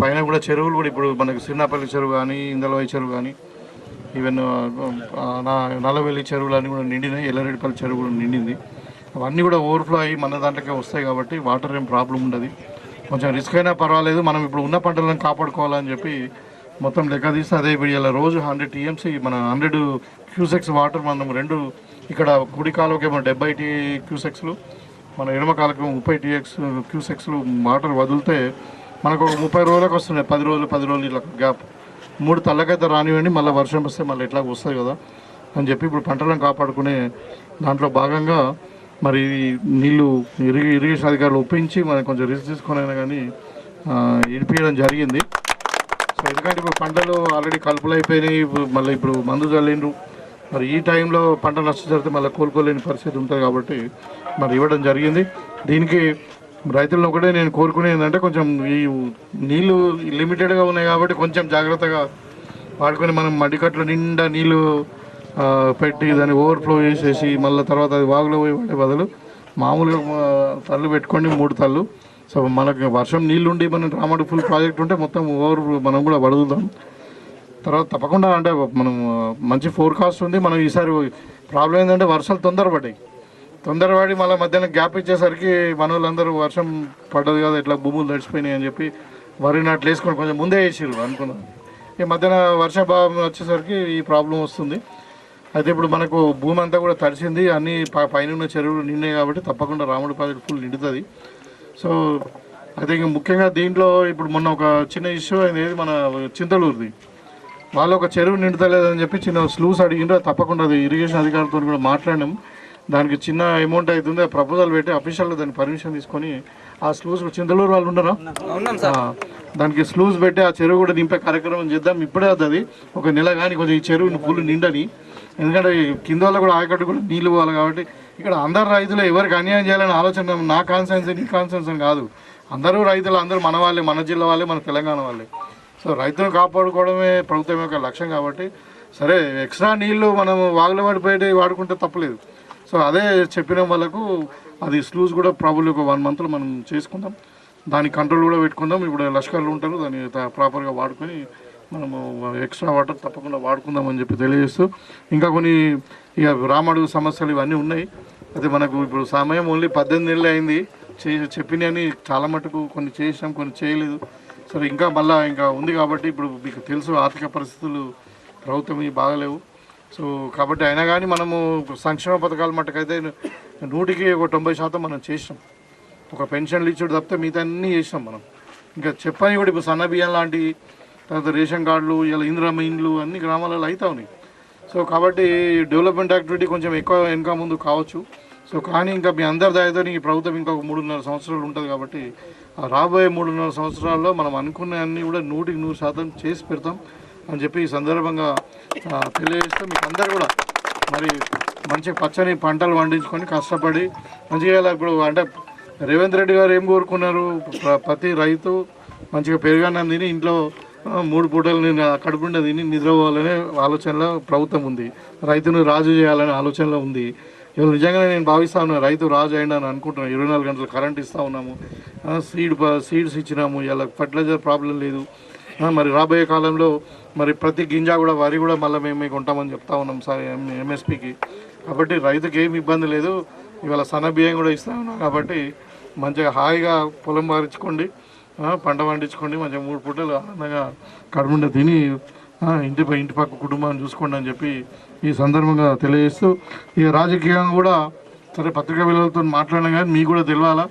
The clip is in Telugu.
పైన కూడా చెరువులు కూడా ఇప్పుడు మనకి సిరినాపల్లి చెరువు కానీ ఇందలవాయి చెరువు కానీ ఈవెన్ నా నల్లవెల్లి చెరువులు అన్నీ కూడా నిండినాయి. ఎల్లారెడ్డిపల్లి చెరువు కూడా నిండింది. అవన్నీ కూడా ఓవర్ఫ్లో అయ్యి మన దాంట్లోకే వస్తాయి కాబట్టి వాటర్ ఏం ప్రాబ్లం ఉండదు. కొంచెం రిస్క్ అయినా పర్వాలేదు. మనం ఇప్పుడు ఉన్న పంటలను కాపాడుకోవాలని చెప్పి మొత్తం లెక్క తీస్తే అదే ఇప్పుడు ఇలా రోజు హండ్రెడ్ టీఎంసీ మన హండ్రెడ్ క్యూసెక్స్ వాటర్ మనం రెండు ఇక్కడ కుడి కాలువకి డెబ్బై టీ క్యూసెక్స్లు మన ఎడమ ముప్పై టీఎక్స్ క్యూసెక్స్లు వాటర్ వదిలితే మనకు ఒక ముప్పై రోజులకు వస్తున్నాయి. పది రోజులు పది రోజులు ఇలా గ్యాప్ మూడు తల్లకైతే రానివ్వండి మళ్ళీ వర్షం వస్తే మళ్ళీ ఇట్లా వస్తుంది కదా అని చెప్పి ఇప్పుడు పంటలను కాపాడుకునే దాంట్లో భాగంగా మరి నీళ్ళు ఇరిగి ఇరిగేషన్ అధికారులు ఒప్పించి మనం కొంచెం రిస్క్ తీసుకొని అయినా కానీ ఇడిపించడం జరిగింది. సో ఎందుకంటే ఇప్పుడు పంటలు ఆల్రెడీ కలుపులు అయిపోయినాయి. ఇప్పుడు మళ్ళీ ఇప్పుడు మందు చల్లిండ్రు మరి ఈ టైంలో పంట నష్టం జరిగితే మళ్ళీ కోలుకోలేని పరిస్థితి ఉంటుంది కాబట్టి మరి ఇవ్వడం జరిగింది. దీనికి రైతులను ఒకటే నేను కోరుకునేది ఏంటంటే కొంచెం ఈ నీళ్ళు లిమిటెడ్గా ఉన్నాయి కాబట్టి కొంచెం జాగ్రత్తగా వాడుకొని మనం మడికట్లు నిండా నీళ్ళు పెట్టి దాన్ని ఓవర్ఫ్లో చేసేసి మళ్ళీ తర్వాత అది వాగులో పోయి పడే బదులు మామూలుగా తల్లు పెట్టుకోండి మూడు తల్లు. సో మనకి వర్షం నీళ్ళుండి మనం రామడు ఫుల్ ప్రాజెక్ట్ ఉంటే మొత్తం ఓవర్ మనం కూడా పడుగుదాం తర్వాత తప్పకుండా అంటే మనం మంచి ఫోర్కాస్ట్ ఉంది. మనం ఈసారి ప్రాబ్లం ఏంటంటే వర్షాలు తొందరపడ్డాయి. తొందరపడి మళ్ళీ మధ్యాహ్నం గ్యాప్ ఇచ్చేసరికి మన వర్షం పడ్డది కదా ఇట్లా భూములు తడిచిపోయినాయి అని చెప్పి వరి నాట్లు వేసుకొని కొంచెం ముందే వేసిర్రు అనుకున్నాను ఈ మధ్యాహ్న వర్షాభావం వచ్చేసరికి ఈ ప్రాబ్లం వస్తుంది. అయితే ఇప్పుడు మనకు భూమి అంతా కూడా తడిసింది. అన్ని ప- పైన ఉన్న చెరువులు నిండాయి కాబట్టి తప్పకుండా రాముడి ప్రాజెక్ట్ ఫుల్ నిండుతుంది. సో అయితే ఇంకా ముఖ్యంగా దీంట్లో ఇప్పుడు మొన్న ఒక చిన్న ఇష్యూ అయింది మన చింతలూరుది. వాళ్ళు ఒక చెరువు నిండుతలేదని చెప్పి చిన్న స్లూస్ అడిగిండ్రు. తప్పకుండా అది ఇరిగేషన్ అధికారులతో కూడా మాట్లాడినాము దానికి చిన్న అమౌంట్ అవుతుంది ఆ ప్రపోజల్ పెట్టి అఫీషియల్గా దాని పర్మిషన్ తీసుకొని ఆ స్లూస్ చింతలూరు వాళ్ళు ఉండరా ఆ, దానికి స్లూస్ పెట్టి ఆ చెరువు కూడా నింపే కార్యక్రమం చేద్దాం. ఇప్పుడే అది ఒక నెల కానీ కొంచెం ఈ చెరువు ఫుల్ నిండని. ఎందుకంటే కింద వాళ్ళు కూడా ఆయకట్టు కూడా నీళ్ళు పోవాలి కాబట్టి ఇక్కడ అందరు రైతులు ఎవరికి అన్యాయం చేయాలని ఆలోచన నా కాన్సెన్స్ నీ కాన్సెన్స్ కాదు. అందరూ రైతులు అందరూ మన వాళ్ళే మన జిల్లా వాళ్ళే మన తెలంగాణ వాళ్ళే. సో రైతులను కాపాడుకోవడమే ప్రభుత్వం యొక్క లక్ష్యం కాబట్టి సరే ఎక్స్ట్రా నీళ్ళు మనం వాగులో పడిపోయి వాడుకుంటే తప్పలేదు. సో అదే చెప్పిన వాళ్ళకు అది స్లూస్ కూడా ప్రాబుల్ ఒక వన్ మంత్లో మనం చేసుకుందాం. దాని కంట్రోల్ కూడా పెట్టుకుందాం. ఇప్పుడు లష్కర్లు ఉంటారు దాన్ని ప్రాపర్గా వాడుకొని మనము ఎక్స్ట్రా వాటర్ తప్పకుండా వాడుకుందామని చెప్పి తెలియజేస్తూ ఇంకా కొన్ని ఇక రామడుగు సమస్యలు ఇవన్నీ ఉన్నాయి. అయితే మనకు ఇప్పుడు సమయం ఓన్లీ పద్దెనిమిది నెలలు అయింది. చే చెప్పినవి చాలా మటుకు కొన్ని చేసినాం కొన్ని చేయలేదు. సరే ఇంకా మళ్ళీ ఇంకా ఉంది కాబట్టి ఇప్పుడు మీకు తెలుసు ఆర్థిక పరిస్థితులు ప్రభుత్వం బాగలేవు. సో కాబట్టి అయినా కానీ మనము సంక్షేమ పథకాల మట్టుకైతే నూటికి ఒక తొంభై శాతం మనం చేసినాం. ఒక పెన్షన్లు ఇచ్చుడు తప్పితే మిగతా అన్నీ చేసినాం మనం. ఇంకా చెప్పని కూడా ఇప్పుడు సన్న బియ్యం లాంటి తర్వాత రేషన్ కార్డులు ఇలా ఇందిరమ్మ ఇండ్లు అన్ని గ్రామాలలో అవుతా ఉన్నాయి. సో కాబట్టి డెవలప్మెంట్ యాక్టివిటీ కొంచెం ఎక్కువ వెనక ముందు కావచ్చు. సో కానీ ఇంకా మీ అందరి దాయితో ఈ ప్రభుత్వం ఇంకా ఒక మూడున్నర సంవత్సరాలు ఉంటుంది కాబట్టి రాబోయే మూడున్నర సంవత్సరాల్లో మనం అనుకున్న అన్నీ కూడా నూటికి నూరు శాతం చేసి పెడతాం. అని చెప్పి ఈ సందర్భంగా తెలియజేస్తే తెలియజేస్తూ మీకు అందరు కూడా మరి మంచి పచ్చని పంటలు పండించుకొని కష్టపడి మంచిగా ఇప్పుడు అంటే రేవంత్ రెడ్డి గారు ఏం కోరుకున్నారు? ప్రతి రైతు మంచిగా పెరుగన్నం తిని ఇంట్లో మూడు పూటలు నేను కడుపుండా తిని నిద్రపోవాలనే ఆలోచనలో ప్రభుత్వం ఉంది. రైతును రాజు చేయాలనే ఆలోచనలో ఉంది. ఇవాళ నిజంగానే నేను భావిస్తా ఉన్నాను రైతు రాజు అయినా అని అనుకుంటున్నాను ఇరవై నాలుగు గంటలు కరెంట్ ఇస్తూ ఉన్నాము. సీడ్ సీడ్స్ ఇచ్చినాము. ఇలా ఫర్టిలైజర్ ప్రాబ్లం లేదు. మరి రాబోయే కాలంలో మరి ప్రతి గింజ కూడా వరి కూడా మళ్ళీ మేము మీకు ఉంటామని చెప్తా ఉన్నాం సార్ ఎంఎస్పికి కాబట్టి రైతుకి ఏమి ఇబ్బంది లేదు. ఇవాళ సన్న బియ్యం కూడా ఇస్తా ఉన్నాం కాబట్టి మంచిగా హాయిగా పొలం మారించుకోండి పంట పండించుకోండి మంచిగా మూడు పూటలు ఆనందంగా కడుముండ తిని ఇంటి ఇంటి పక్క కుటుంబాన్ని చూసుకోండి అని చెప్పి ఈ సందర్భంగా తెలియజేస్తూ ఇక రాజకీయంగా కూడా సరే పత్రికా విలువలతో మాట్లాడినా కానీ మీకు కూడా తెలియాలా